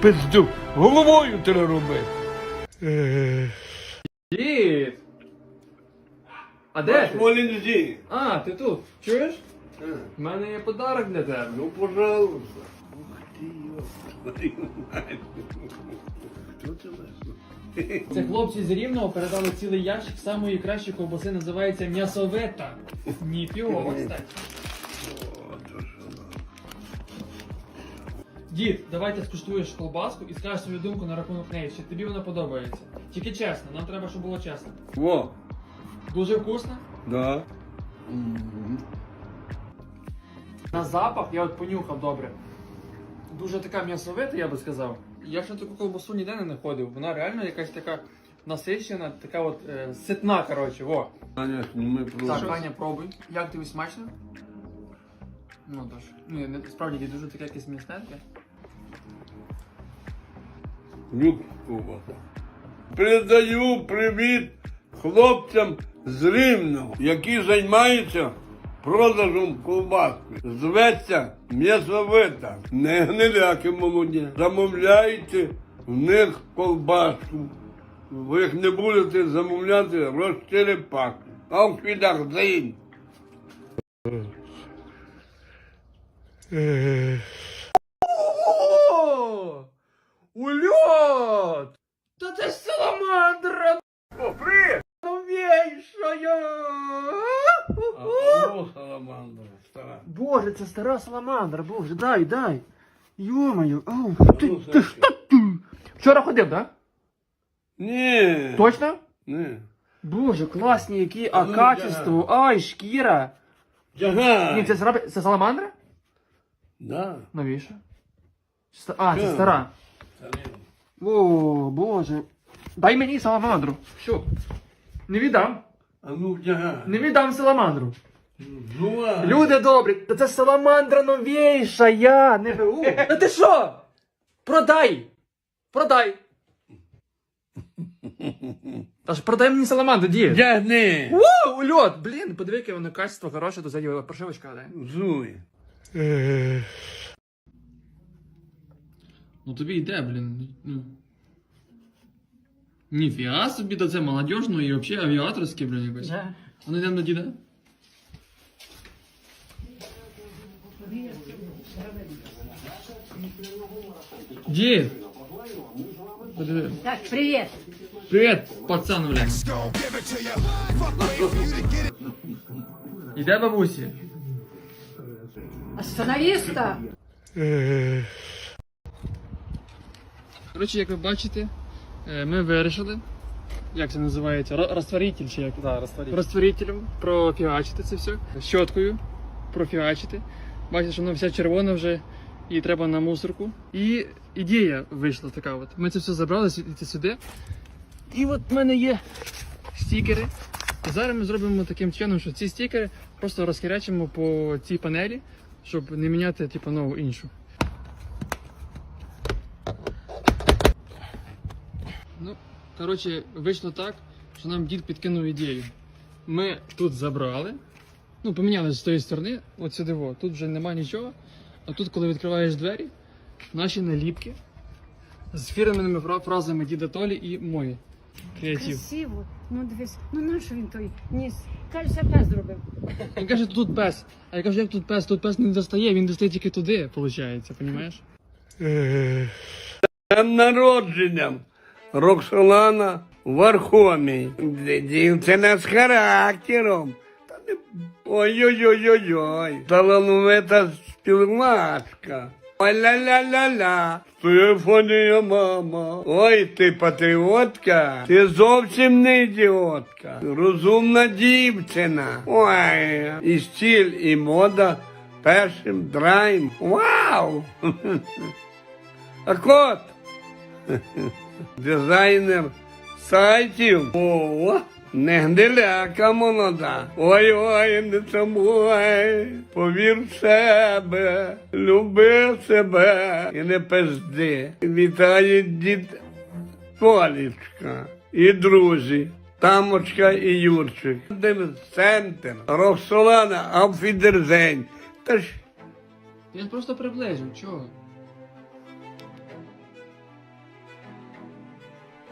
Пизду, головою треба робити. Дід! А де ти? А, ти тут. Чуєш? У мене є подарок для тебе. Ну, пожалуйста. Ух ти, йо. Що це нас? Це хлопці з Рівного передали цілий ящик самої кращої ковбаси, називається м'ясовита. Ніфіго, кстати. Дід, давай ти скуштуєш колбаску і скажеш свою думку на рахунок неї, чи тобі вона подобається. Тільки чесно, нам треба, щоб було чесно. Во, Дуже вкусно. да. На запах я от понюхав добре. Дуже така м'ясовита, я би сказав. Я ще таку колбасу ніде не знаходив. Вона реально якась така насичена, така от е, ситна, коротше, во. Аня, ми Так, просто. Ваня, пробуй. Як тобі смачно? Ну тож. Не, справді є дуже таке якесь м'ясненьке. Люк. Передаю привіт хлопцям з Рівного, які займаються продажем ковбаски. Зветься м'ясовита. Не гниляки молоді. Замовляйте в них колбаску. Ви їх не будете замовляти розчерепаки. Auf Wiedersehen. О! Ульот! Та це саламандра! О, привіт! Новейшая! О, саламандра, стара. Боже, це стара саламандра, боже, дай, дай. Йомаю, ау, ти, Ну, ти що ти? Вчора ходив, так? Ні. Точно? Ні. Боже, класні які, А ну, качество, ай, шкіра. Тягай. Ні, це, зраби- це саламандра? Да. Навіщо? Ста- А, це Що? стара. О, боже. Дай мені саламандру. Що? Не віддам. А ну вдягай. Не віддам саламандру. Жувай. Люди добрі, та це саламандра новіша, я не ГУ. Та ти що? Продай! Продай! Та ж продай мені саламандру, дід. Вдягни. О, ульот! Блін, подиви, яке воно качество хороше, то ззаді прошивочка, да? Зуй. Ну тобі йде, блін. Ну. Ніфіга собі, то це молодіжно і взагалі авіаторське, блін, якось. А ну йдемо до діда. Дід! Так, привет. Привіт, пацан, блін. Іде бабусі. Остановиста. Коротше, як ви бачите, е, ми вирішили, як це називається, Ро- розтворитель чи як? Да, розтворіть. Розтворителем профігачити це все. Щоткою профігачити. Бачите, що воно вся червона вже і треба на мусорку. І ідея вийшла така от. Ми це все забрали сюди сюди. І от в мене є стікери. Зараз ми зробимо таким чином, що ці стікери просто розхерячимо по цій панелі, щоб не міняти типу, нову іншу. Ну, коротше, вийшло так, що нам дід підкинув ідею. Ми тут забрали, ну, поміняли з тої сторони, от сюди, во. тут вже нема нічого. А тут, коли відкриваєш двері, наші наліпки з фірменними фразами діда Толі і мої. Креатив. Красиво. Ну дивись, ну нащо він той ніс? Кажеться, пес зробив. Він каже, тут пес. А я кажу, як тут пес? Тут пес не достає, він достає тільки туди, виходить, розумієш? Днем народженням. Роксолана Вархомій. Дівчина з характером. Та не... Ой-ой-ой-ой-ой. Талановита співачка. Ой ля-ля-ля-ля. Стефанія мама. Ой, ти патріотка. Ти зовсім не ідіотка. Розумна дівчина. Ой, і стіль, і мода першим драйм. Вау! А кот. Дизайнер сайтів. О, не гниляка молода. Ой-ой, не самуй. Повір в себе, люби себе і не пизди. Вітає дід Толічка і друзі. Тамочка і Юрчик. Центр. Роксолана, Ауфідерзень. Та ж Я просто приближу, чого?